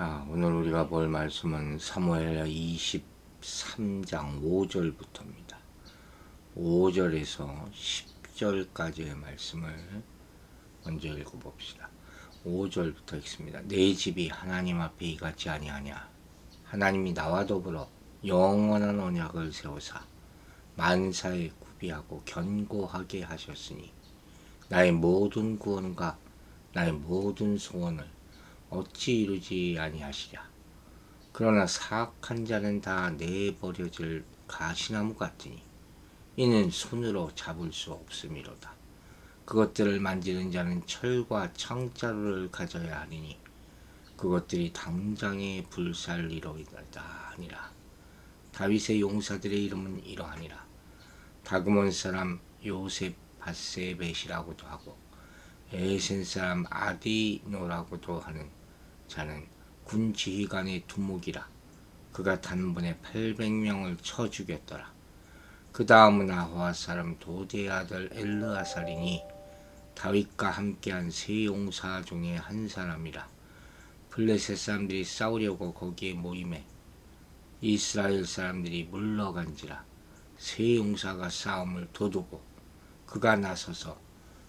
자, 오늘 우리가 볼 말씀은 사무엘 23장 5절부터입니다. 5절에서 10절까지의 말씀을 먼저 읽어봅시다. 5절부터 읽습니다. 내 집이 하나님 앞에 이같지 아니하냐. 하나님이 나와 더불어 영원한 언약을 세우사 만사에 구비하고 견고하게 하셨으니 나의 모든 구원과 나의 모든 소원을 어찌 이루지 아니하시랴. 그러나 사악한 자는 다 내버려질 가시나무 같으니 이는 손으로 잡을 수 없음이로다. 그것들을 만지는 자는 철과 창자루를 가져야 하리니 그것들이 당장에 불살리로이다 아니라 다윗의 용사들의 이름은 이러하니라 다그몬 사람 요셉 바세벳이라고도 하고 에센 사람 아디노라고도 하는 자는 군 지휘관의 두목이라 그가 단번에 800명을 쳐 죽였더라. 그 다음은 아호아 사람 도대의 아들 엘르아살이니 다윗과 함께한 세 용사 중에 한 사람이라. 블레셋 사람들이 싸우려고 거기에 모임에 이스라엘 사람들이 물러간지라 세 용사가 싸움을 도두고 그가 나서서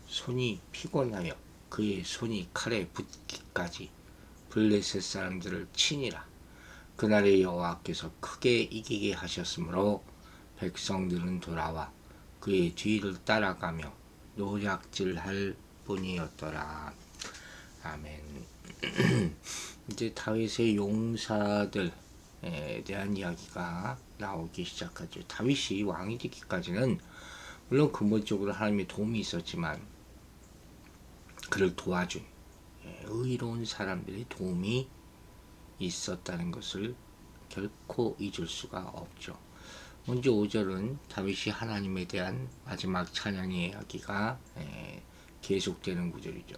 손이 피곤하여 그의 손이 칼에 붙기까지 블레셋 사람들을 치니라 그날의 여호와께서 크게 이기게 하셨으므로 백성들은 돌아와 그의 뒤를 따라가며 노략질할 뿐이었더라. 아멘. 이제 다윗의 용사들에 대한 이야기가 나오기 시작하죠. 다윗이 왕이 되기까지는 물론 근본적으로 하나님의 도움이 있었지만 그를 도와준 예, 의로운 사람들의 도움이 있었다는 것을 결코 잊을 수가 없죠. 먼저 5절은 다윗이 하나님에 대한 마지막 찬양의 이야기가 예, 계속되는 구절이죠.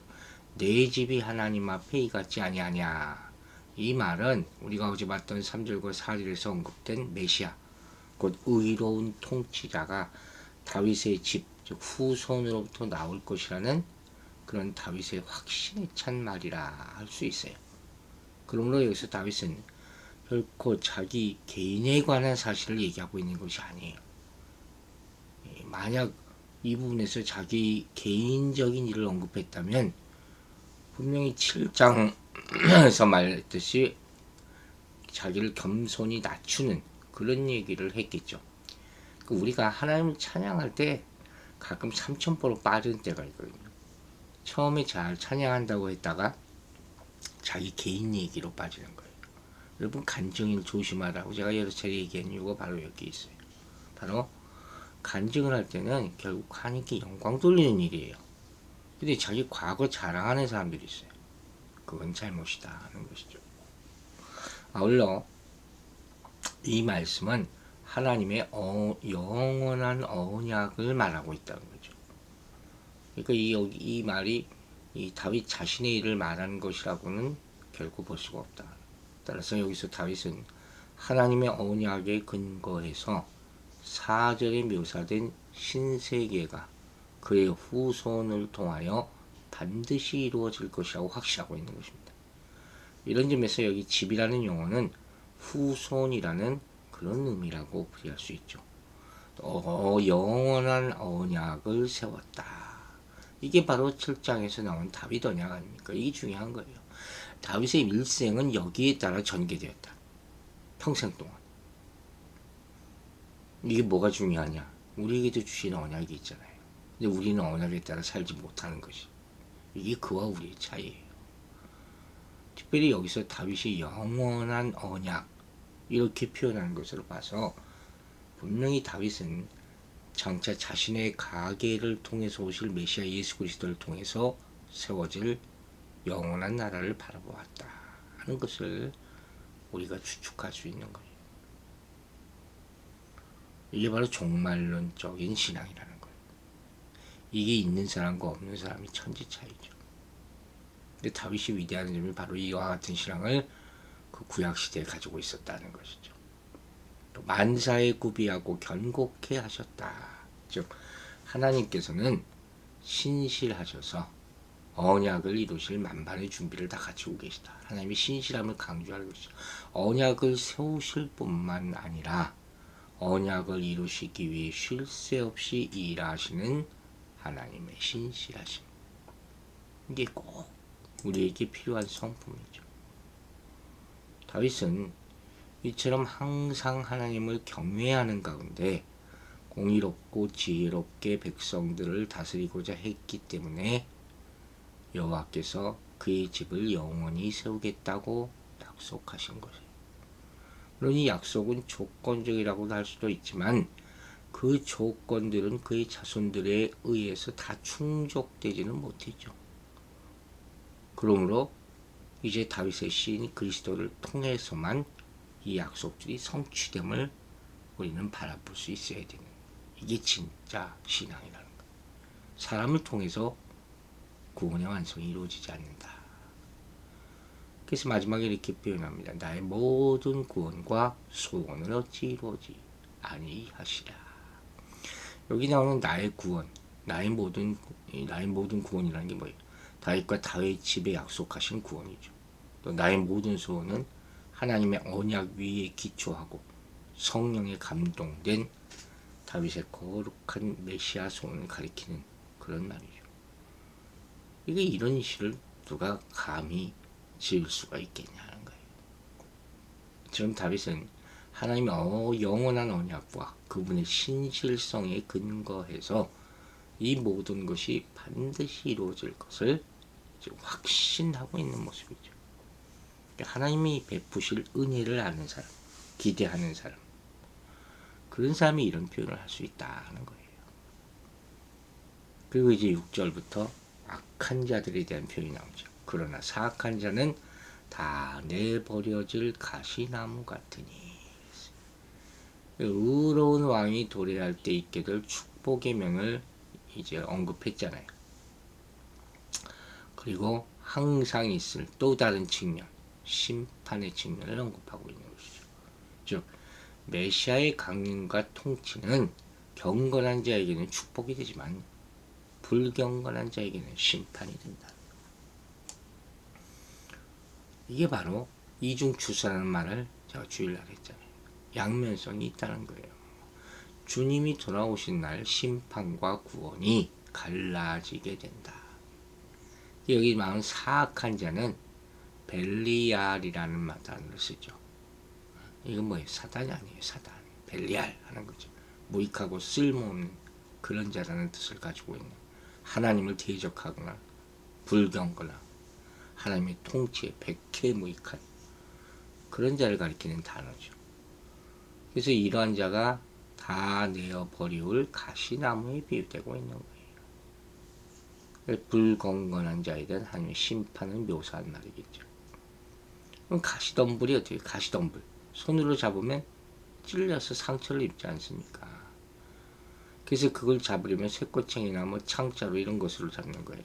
내 집이 하나님 앞에 이같지 아니하냐. 이 말은 우리가 어제 봤던 3절과 4절에서 언급된 메시아, 곧 의로운 통치자가 다윗의 집, 즉 후손으로부터 나올 것이라는 그런 다윗의 확신에 찬 말이라 할 수 있어요. 그러므로 여기서 다윗은 결코 자기 개인에 관한 사실을 얘기하고 있는 것이 아니에요. 예, 만약 이 부분에서 자기 개인적인 일을 언급했다면 분명히 7장에서 말했듯이 자기를 겸손히 낮추는 그런 얘기를 했겠죠. 그 우리가 하나님을 찬양할 때 가끔 삼천포로 빠진 때가 있거든요. 처음에 잘 찬양한다고 했다가 자기 개인 얘기로 빠지는 거예요. 여러분 간증을 조심하라고 제가 여러 차례 얘기한 이유가 바로 여기 있어요. 바로 간증을 할 때는 결국 하나님께 영광 돌리는 일이에요. 근데 자기 과거 자랑하는 사람들이 있어요. 그건 잘못이다 하는 것이죠. 아울러 이 말씀은 하나님의 어, 영원한 언약을 말하고 있다는 거죠. 그러니까 이, 여기, 이 말이 이 다윗 자신의 일을 말하는 것이라고는 결코 볼 수가 없다. 따라서 여기서 다윗은 하나님의 언약에 근거해서 사절에 묘사된 신세계가 그의 후손을 통하여 반드시 이루어질 것이라고 확신하고 있는 것입니다. 이런 점에서 여기 집이라는 용어는 후손이라는 그런 의미라고 풀이할 수 있죠. 어, 영원한 언약을 세웠다. 이게 바로 7장에서 나온 다윗 언약 아닙니까? 이게 중요한 거예요. 다윗의 일생은 여기에 따라 전개되었다. 평생 동안. 이게 뭐가 중요하냐? 우리에게도 주신 언약이 있잖아요. 근데 우리는 언약에 따라 살지 못하는 것이. 이게 그와 우리의 차이예요. 특별히 여기서 다윗이 영원한 언약 이렇게 표현하는 것으로 봐서 분명히 다윗은 장차 자신의 가계를 통해서 오실 메시아 예수 그리스도를 통해서 세워질 영원한 나라를 바라보았다 하는 것을 우리가 추측할 수 있는 거예요. 이게 바로 종말론적인 신앙이라는 거예요. 이게 있는 사람과 없는 사람이 천지 차이죠. 근데 다윗이 위대한 점이 바로 이와 같은 신앙을 그 구약 시대에 가지고 있었다는 것이죠. 또 만사에 구비하고 견고케 하셨다. 즉 하나님께서는 신실하셔서 언약을 이루실 만반의 준비를 다 갖추고 계시다. 하나님의 신실함을 강조하는 것이죠. 언약을 세우실 뿐만 아니라 언약을 이루시기 위해 쉴 새 없이 일하시는 하나님의 신실하심. 이게 꼭 우리에게 필요한 성품이죠. 다윗은 이처럼 항상 하나님을 경외하는 가운데 공의롭고 지혜롭게 백성들을 다스리고자 했기 때문에 여호와께서 그의 집을 영원히 세우겠다고 약속하신 것이에요. 물론 이 약속은 조건적이라고도 할 수도 있지만 그 조건들은 그의 자손들에 의해서 다 충족되지는 못했죠. 그러므로 이제 다윗의 시인 그리스도를 통해서만 이 약속들이 성취됨을 우리는 바라볼 수 있어야 되는 이게 진짜 신앙이라는 거. 사람을 통해서 구원의 완성이 이루어지지 않는다. 그래서 마지막에 이렇게 표현합니다. 나의 모든 구원과 소원을 어찌 이루어지 아니하시라. 여기 나오는 나의 구원, 나의 모든 나의 모든 구원이라는 게 뭐예요? 다윗과 다윗 집에 약속하신 구원이죠. 또 나의 모든 소원은 하나님의 언약 위에 기초하고 성령에 감동된 다윗의 거룩한 메시아 소원을 가리키는 그런 말이죠. 이게 이런 시를 누가 감히 지을 수가 있겠냐는 거예요. 지금 다윗은 하나님의 어, 영원한 언약과 그분의 신실성에 근거해서 이 모든 것이 반드시 이루어질 것을 확신하고 있는 모습이죠. 그러니까 하나님이 베푸실 은혜를 아는 사람, 기대하는 사람, 그런 사람이 이런 표현을 할 수 있다는 거예요. 그리고 이제 6절부터 악한 자들에 대한 표현이 나오죠. 그러나 사악한 자는 다 내버려질 가시나무 같으니 의로운 왕이 도래할 때 있게 될 축복의 명을 이제 언급했잖아요. 그리고 항상 있을 또 다른 측면, 심판의 측면을 언급하고 있는 것이죠. 즉, 메시아의 강림과 통치는 경건한 자에게는 축복이 되지만 불경건한 자에게는 심판이 된다. 이게 바로 이중추사라는 말을 제가 주일날 했잖아요. 양면성이 있다는 거예요. 주님이 돌아오신 날 심판과 구원이 갈라지게 된다. 여기 마음 사악한 자는 벨리알이라는 단어를 쓰죠. 이건 뭐예요? 사단이 아니에요. 사단. 벨리알 하는 거죠. 무익하고 쓸모없는 그런 자라는 뜻을 가지고 있는 하나님을 대적하거나 불경거나 하나님의 통치에 백해무익한 그런 자를 가리키는 단어죠. 그래서 이러한 자가 다 내어 버리울 가시나무에 비유되고 있는 거예요. 불건건한 자에 대한 하나님의 심판을 묘사한 말이겠죠. 그럼 가시덤불이 어떻게 가시덤불 손으로 잡으면 찔려서 상처를 입지 않습니까? 그래서 그걸 잡으려면 쇠꼬챙이나 뭐 창자로 이런 것으로 잡는 거예요.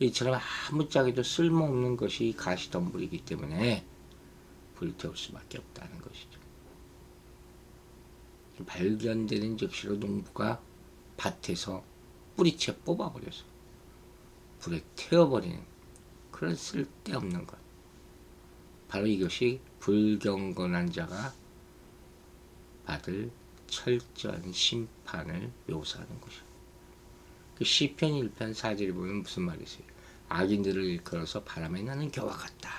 이처럼 아무짝에도 쓸모없는 것이 가시덤불이기 때문에 불태울 수밖에 없다는 것이죠. 발견되는 즉시로 농부가 밭에서 뿌리채 뽑아버려서 불에 태워버리는 그런 쓸데없는 것. 바로 이것이 불경건한 자가 받을 철저한 심판을 묘사하는 것이죠. 그 시편 1편 4절에 보면 무슨 말이 있어요? 악인들을 일컬어서 바람에 나는 겨와 같다.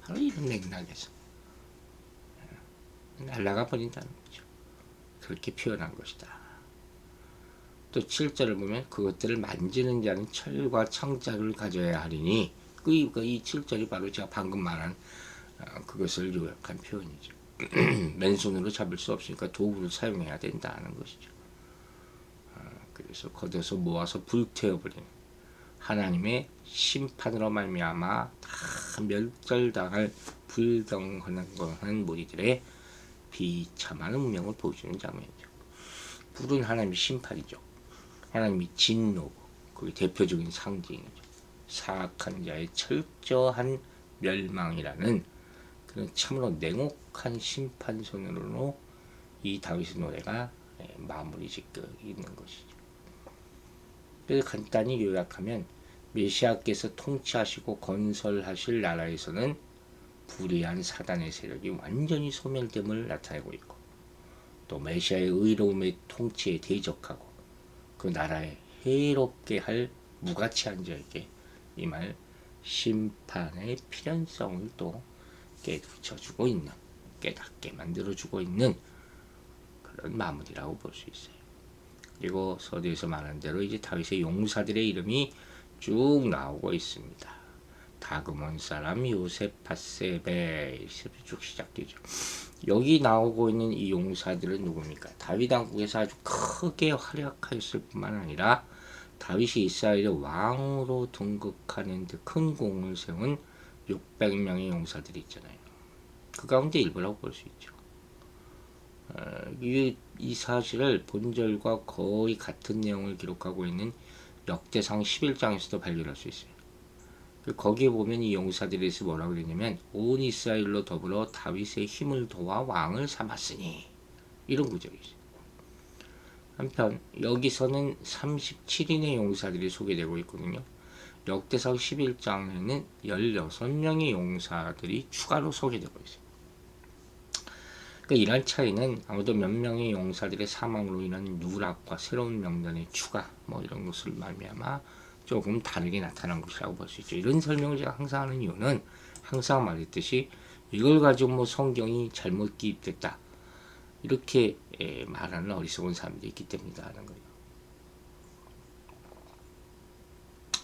바로 이런 맥락에서 날아가 버린다는 거죠. 그렇게 표현한 것이다. 또 7절을 보면 그것들을 만지는 자는 철과 청자를 가져야 하리니 그, 그이 7절이 바로 제가 방금 말한 어, 그것을 요약한 표현이죠. 맨손으로 잡을 수 없으니까 도구를 사용해야 된다는 것이죠. 어, 그래서 걷어서 모아서 불태워버리는 하나님의 심판으로 말미암아 다 멸절당할 불경건한 무리들의 비참한 운명을 보여주는 장면이죠. 불은 하나님의 심판이죠. 하나님이 진노, 그 대표적인 상징이죠. 사악한 자의 철저한 멸망이라는 그런 참으로 냉혹한 심판선으로 이 다윗의 노래가 예, 마무리 짓고 있는 것이죠. 그래서 간단히 요약하면 메시아께서 통치하시고 건설하실 나라에서는 불의한 사단의 세력이 완전히 소멸됨을 나타내고 있고 또 메시아의 의로움의 통치에 대적하고 그 나라에 해롭게 할 무가치한 자에게 이 말 심판의 필연성을 또 깨우쳐주고 있는 깨닫게 만들어주고 있는 그런 마무리라고 볼 수 있어요. 그리고 서두에서 말한 대로 이제 다윗의 용사들의 이름이 쭉 나오고 있습니다. 다그몬 사람 요셉 바세베 쭉 시작되죠. 여기 나오고 있는 이 용사들은 누굽니까? 다윗 왕국에서 아주 크게 활약하였을 뿐만 아니라 다윗이 이스라엘의 왕으로 등극하는 데 큰 공을 세운 600명의 용사들이 있잖아요. 그 가운데 일부라고 볼 수 있죠. 어, 이, 이 사실을 본절과 거의 같은 내용을 기록하고 있는 역대상 11장에서도 발견할 수 있어요. 그 거기에 보면 이 용사들에 대해서 뭐라고 그러냐면 온 이스라엘로 더불어 다윗의 힘을 도와 왕을 삼았으니 이런 구절이 있어요. 한편 여기서는 37인의 용사들이 소개되고 있거든요. 역대상 11장에는 16명의 용사들이 추가로 소개되고 있어요. 그러니까 이런 차이는 아무도 몇 명의 용사들의 사망으로 인한 누락과 새로운 명단의 추가 뭐 이런 것을 말미암아 조금 다르게 나타난 것이라고 볼 수 있죠. 이런 설명을 제가 항상 하는 이유는 항상 말했듯이 이걸 가지고 뭐 성경이 잘못 기입됐다 이렇게 예, 말하는 어리석은 사람들이 있기 때문이다 하는 거예요.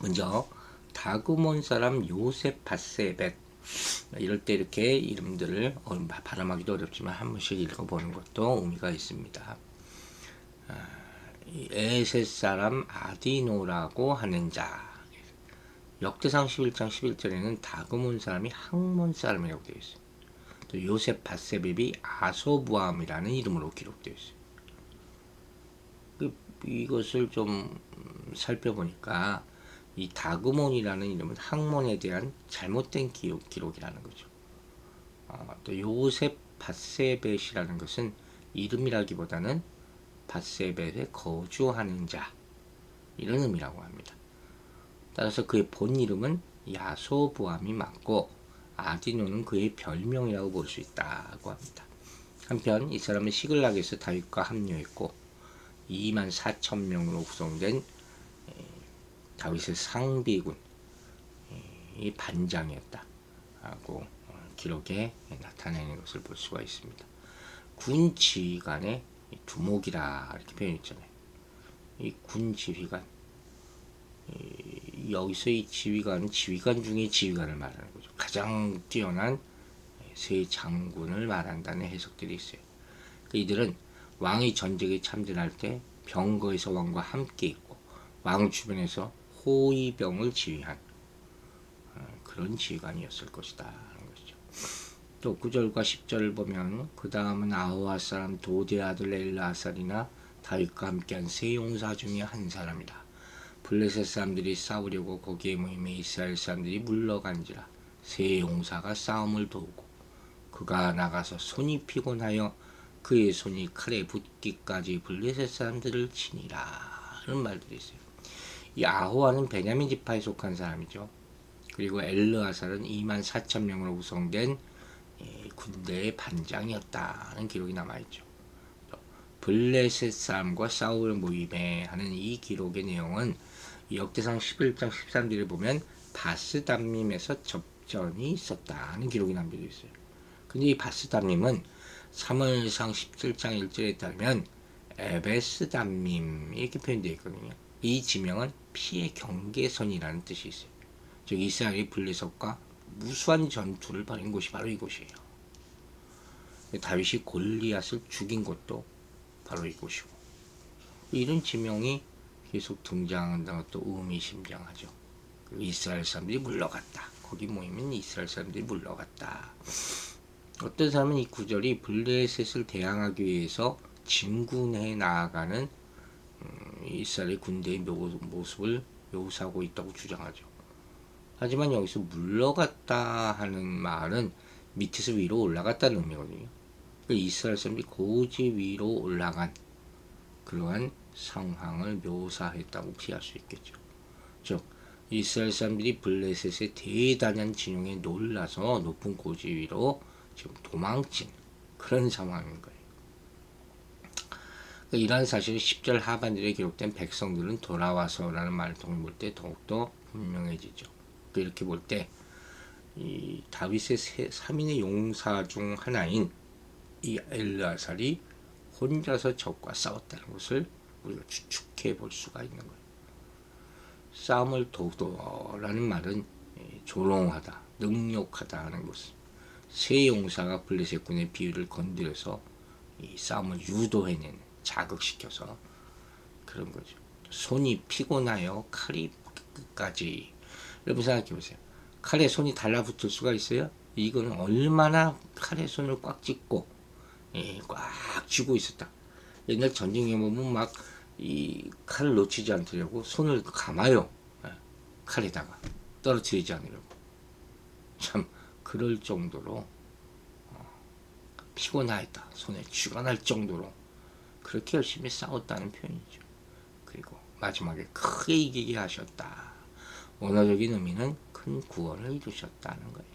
먼저 다그몬 사람 요셉 바세벳 이럴 때 이렇게 이름들을 발음하기도 어렵지만 한 번씩 읽어보는 것도 의미가 있습니다. 아, 에셋 사람 아디노라고 하는 자 역대상 11장 11절에는 다그몬 사람이 항몬 사람이라고 되어 있어요. 또 요셉 바세벳이 아소부암이라는 이름으로 기록되어 있어요. 그, 이것을 좀 살펴보니까 이 다그몬이라는 이름은 항몬에 대한 잘못된 기록, 기록이라는 거죠. 어, 또 요셉 바세벳이라는 것은 이름이라기보다는 바세벳에 거주하는 자 이런 의미라고 합니다. 따라서 그의 본 이름은 야소부암이 맞고 아디노는 그의 별명이라고 볼 수 있다고 합니다. 한편 이 사람은 시글락에서 다윗과 합류했고 2만 4천 명으로 구성된 다윗의 상비군 이 반장이었다 하고 어, 기록에 나타내는 것을 볼 수가 있습니다. 군 지휘관의 두목이라 이렇게 표현했잖아요. 이 군 지휘관 여기서 이 지휘관은 지휘관 중에 지휘관을 말하는 거죠. 가장 뛰어난 세 장군을 말한다는 해석들이 있어요. 그 이들은 왕이 전쟁에 참전할 때 병거에서 왕과 함께 있고 왕 주변에서 호위병을 지휘한 어, 그런 지휘관이었을 것이다. 또 9절과 10절을 보면 그 다음은 아우아 사람 도대 아들 엘라살이나 다윗과 함께한 세 용사 중에 한 사람이다. 블레셋 사람들이 싸우려고 거기에 모임에 이스라엘 사람들이 물러간지라 세 용사가 싸움을 도우고 그가 나가서 손이 피곤하여 그의 손이 칼에 붙기까지 블레셋 사람들을 치니라 하는 말들이 있어요. 이 아호아는 베냐민 지파에 속한 사람이죠. 그리고 엘르아살은 2만 4천 명으로 구성된 군대의 반장이었다는 기록이 남아있죠. 블레셋 사람과 싸울 모임에 하는 이 기록의 내용은 역대상 11장 13절에 보면 바스담림에서 접 전이 있었다는 기록이 남겨져 있어요. 근데 이 바스담림은 3월상 17장 1절에 따르면 에베스담림 이렇게 표현되어 있거든요. 이 지명은 피의 경계선이라는 뜻이 있어요. 즉 이스라엘이 블레셋과 무수한 전투를 벌인 곳이 바로 이곳이에요. 다윗이 골리앗을 죽인 곳도 바로 이곳이고 이런 지명이 계속 등장한다는 것도 의미심장하죠. 이스라엘 사람들이 물러갔다. 거기 모이면 이스라엘 사람들이 물러갔다. 어떤 사람은 이 구절이 블레셋을 대항하기 위해서 진군해 나아가는 음, 이스라엘 군대의 모습을 묘사하고 있다고 주장하죠. 하지만 여기서 물러갔다 하는 말은 밑에서 위로 올라갔다는 의미거든요. 그러니까 이스라엘 사람들이 고지 위로 올라간 그러한 상황을 묘사했다고 피할 수 있겠죠. 즉 이스라엘 사람들이 블레셋의 대단한 진용에 놀라서 높은 고지 위로 지금 도망친 그런 상황인 거예요. 그러니까 이러한 사실을 10절 하반절에 기록된 백성들은 돌아와서라는 말을 통해 볼 때 더욱더 분명해지죠. 이렇게 볼 때 이 다윗의 세, 3인의 용사 중 하나인 이 엘르아살이 혼자서 적과 싸웠다는 것을 우리가 추측해 볼 수가 있는 거예요. 싸움을 도도라는 말은 조롱하다, 능욕하다 하는 것은 세 용사가 블레셋 군의 비유를 건드려서 이 싸움을 유도해내는 자극시켜서 그런 거죠. 손이 피곤하여 칼이 끝까지 여러분 생각해 보세요. 칼에 손이 달라붙을 수가 있어요? 이거는 얼마나 칼에 손을 꽉 쥐고 예, 꽉 쥐고 있었다. 옛날 전쟁에 보면 막 이 칼을 놓치지 않으려고 손을 감아요. 예, 칼에다가 떨어뜨리지 않으려고. 참 그럴 정도로 어, 피곤하였다. 손에 쥐가 날 정도로 그렇게 열심히 싸웠다는 표현이죠. 그리고 마지막에 크게 이기게 하셨다. 원어적인 의미는 큰 구원을 이루셨다는 거예요.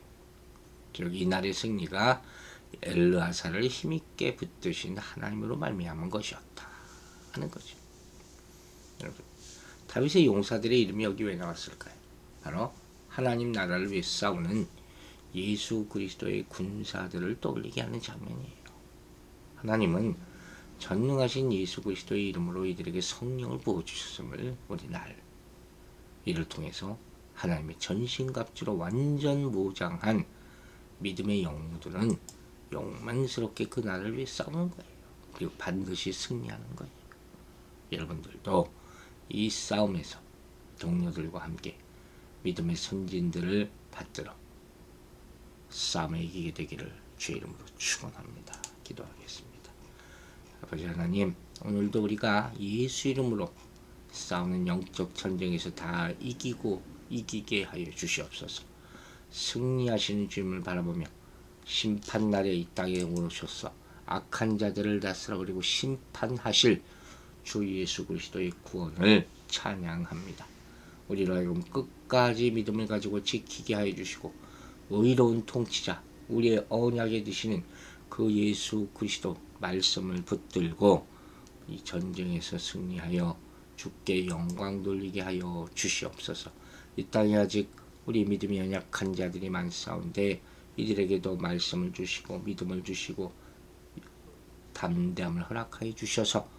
즉 이날의 승리가 엘르아사를 힘있게 붙드신 하나님으로 말미암은 것이었다 하는 거죠. 여러분 다윗의 용사들의 이름이 여기 왜 나왔을까요? 바로 하나님 나라를 위해 싸우는 예수 그리스도의 군사들을 떠올리게 하는 장면이에요. 하나님은 전능하신 예수 그리스도의 이름으로 이들에게 성령을 부어주셨음을 우리 날 이를 통해서 하나님의 전신갑주로 완전 무장한 믿음의 영웅들은 용만스럽게 그 나라를 위해 싸우는 거예요. 그리고 반드시 승리하는 거예요. 여러분들도 이 싸움에서 동료들과 함께 믿음의 선진들을 받들어 싸움에 이기게 되기를 주의 이름으로 축원합니다. 기도하겠습니다. 아버지 하나님, 오늘도 우리가 예수 이름으로 싸우는 영적 전쟁에서 다 이기고 이기게 하여 주시옵소서. 승리하시는 주님을 바라보며 심판 날에 이 땅에 오르셔서 악한 자들을 다스려 그리고 심판하실 주 예수 그리스도의 구원을 찬양합니다. 우리로 하여금 끝까지 믿음을 가지고 지키게 하여 주시고 의로운 통치자 우리의 언약에 드시는 그 예수 그리스도 말씀을 붙들고 이 전쟁에서 승리하여 주께 영광 돌리게 하여 주시옵소서. 이 땅에 아직 우리 믿음이 연약한 자들이 많사온데 이들에게도 말씀을 주시고 믿음을 주시고 담대함을 허락하여 주셔서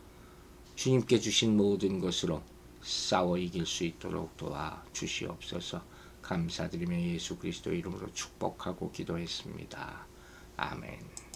주님께 주신 모든 것으로 싸워 이길 수 있도록 도와 주시옵소서. 감사드리며 예수 그리스도 이름으로 축복하고 기도했습니다. 아멘.